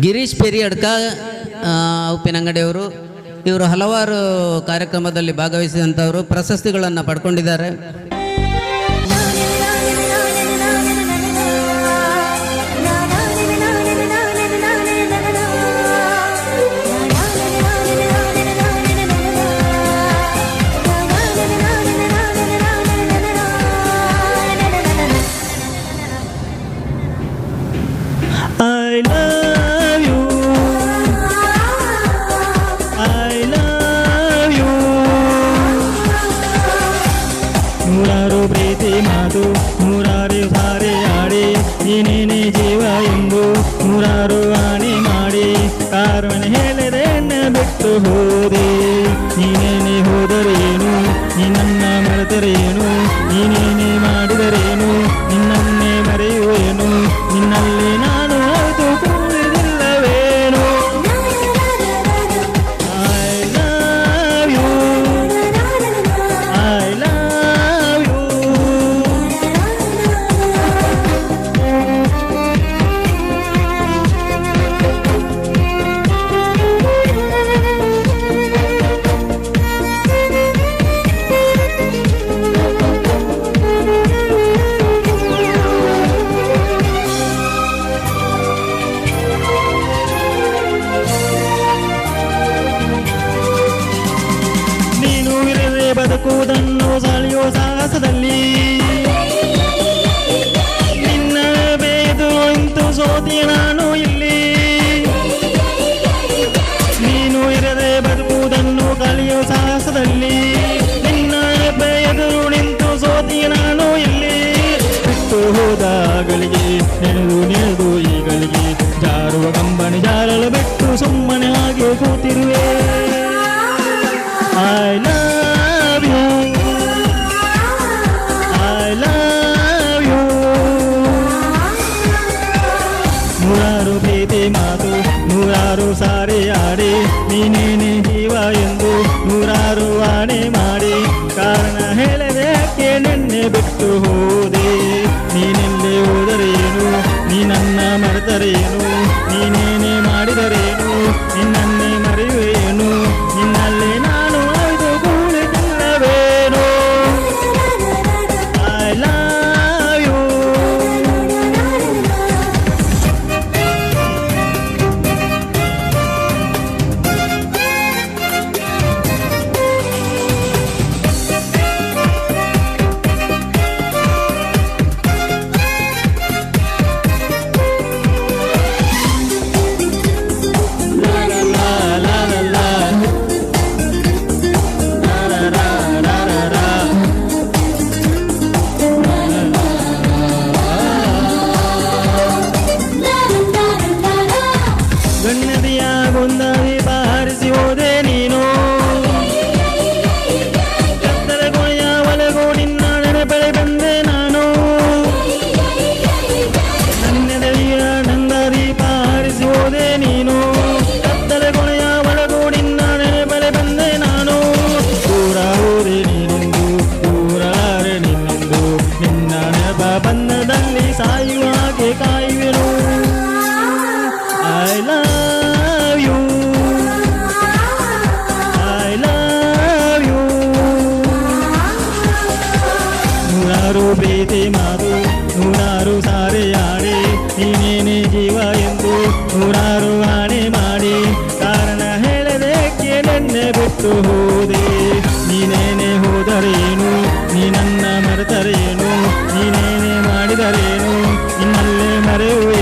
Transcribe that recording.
ಗಿರೀಶ್ ಪೆರಿಯಡ್ಕ ಉಪ್ಪಿನಂಗಡಿಯವರು ಇವರು ಹಲವಾರು ಕಾರ್ಯಕ್ರಮದಲ್ಲಿ ಭಾಗವಹಿಸಿದಂಥವರು ಪ್ರಶಸ್ತಿಗಳನ್ನು ಪಡ್ಕೊಂಡಿದ್ದಾರೆ. ಮಾತು ನೂರಾರು ಸಾರಿ ಆಡಿ ನೀನೇನೆ ಜೀವ ಎಂದು ನೂರಾರು ಆಣಿ ಮಾಡಿ. ಕಾರಣ ಹೇಳಿದೆ ಬಿಟ್ಟು ಹೋದೆ. ನೀನೇನೆ ಹೋದರೇನು ನೀನನ್ನ ಮರೆತರೇನು ನೀನೇನೆ ಬದುಕುವುದನ್ನು ಸಾಲಿಯೋ ಸಾಹಸದಲ್ಲಿ. ನಿನ್ನ ಬೇದು ಇಂತು ನಾನು ಇಲ್ಲಿ. ನೀನು ಇರದೆ ಬದುಕುವುದನ್ನು ಕಲಿಯೋ ಸಾಹಸದಲ್ಲಿ. ನಿನ್ನ ಬೇದು ನಿಂತು ಸೋತಿಯ ನಾನು ಇಲ್ಲಿ. ಬಿಟ್ಟು ಹೋದಾಗಳಿಗೆ ನೆನೆದು ನೆನೆದು ಈಗಳಿಗೆ ಜಾರುವ ಕಂಬನಿ ಜಾರಲು ಬಿಟ್ಟು ಸುಮ್ಮನೆ ಹಾಗೆ ಕೂತಿರುವೆ. ನೀನೇನೆ ಜೀವ ಎಂದು ನೂರಾರು ಆಣೆ ಮಾಡಿ. ಕಾರಣ ಹೇಳದೆ ನಿನ್ನೆ ಬಿಟ್ಟು ಹೋದೆ. ನೀನೆಲ್ಲೇ ಹೋದರೇನು? ನೀನನ್ನ ಮರೆತರೇನು? ನೀನೇನೆ ಮಾಡಿದರೇನು? ನಿನ್ನನ್ನೇ ನೂರಾರು ಆಣೆ ಮಾಡಿ. ಕಾರಣ ಹೇಳಬೇಕೆ ನೆನ್ನೆ ಬಿಟ್ಟು ಹೋದೆ. ನೀನೇನೆ ಹೋದರೇನು? ನೀ ನನ್ನ ಮರೆತರೇನು? ನೀನೇನೆ ಮಾಡಿದರೇನು? ನಿನ್ನಲ್ಲೇ ಮರೆಯುವೆ